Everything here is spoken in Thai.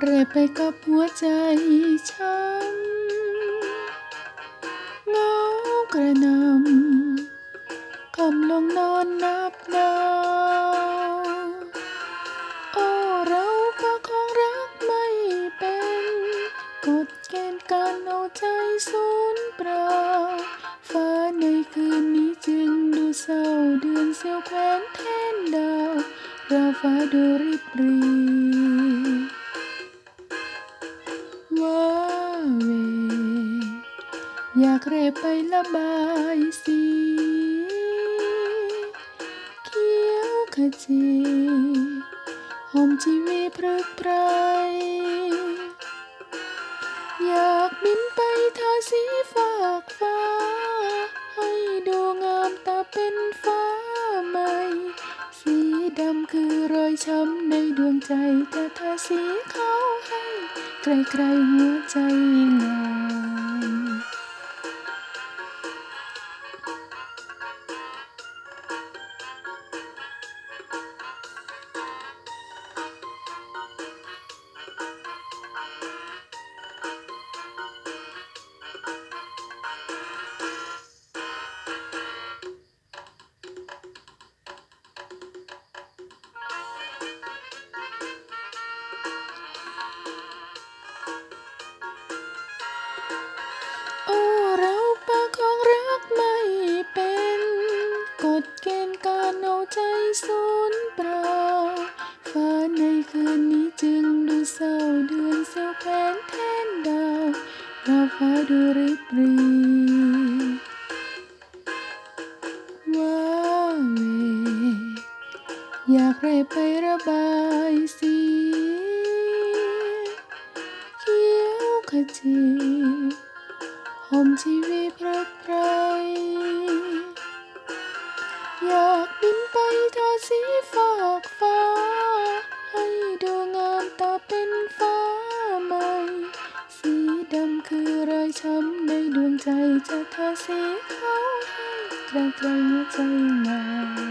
ไปกับหัวใจช้ำเงากระนำคำลงนอนนับดาวโอ้เราประคงรักไม่เป็นกฎเกณฑ์การเอาใจสูญเปล่าฟ้าในคืนนี้จึงดูเศร้าเดือนเสียวแคว้นแทนดาวราฟ้าดูริบรี อยากเร่ไปละบายสีเขียวขจีหอมชีวีพรึกไพรอยากบินไปทาสีฝากฟ้า ให้ดูงามตาเป็นฟ้าใหม่ สีดำคือรอยช้ำในดวงใจแต่ทาสีขาวให้ ใครๆหัวใจ ใจสูญเปล่าฟ้าในคืนนี้จึงดูเศร้าเดือนเสียวแผนแทนดาวเราฟ้าดูริบรีว้าเวอยากเรไประบายสีเขียวขจีหอมชีวีพรักไพรอ ดำคือรอยช้ำในดวงใจจะทาสีขาวให้กลางกลายหัวใจงา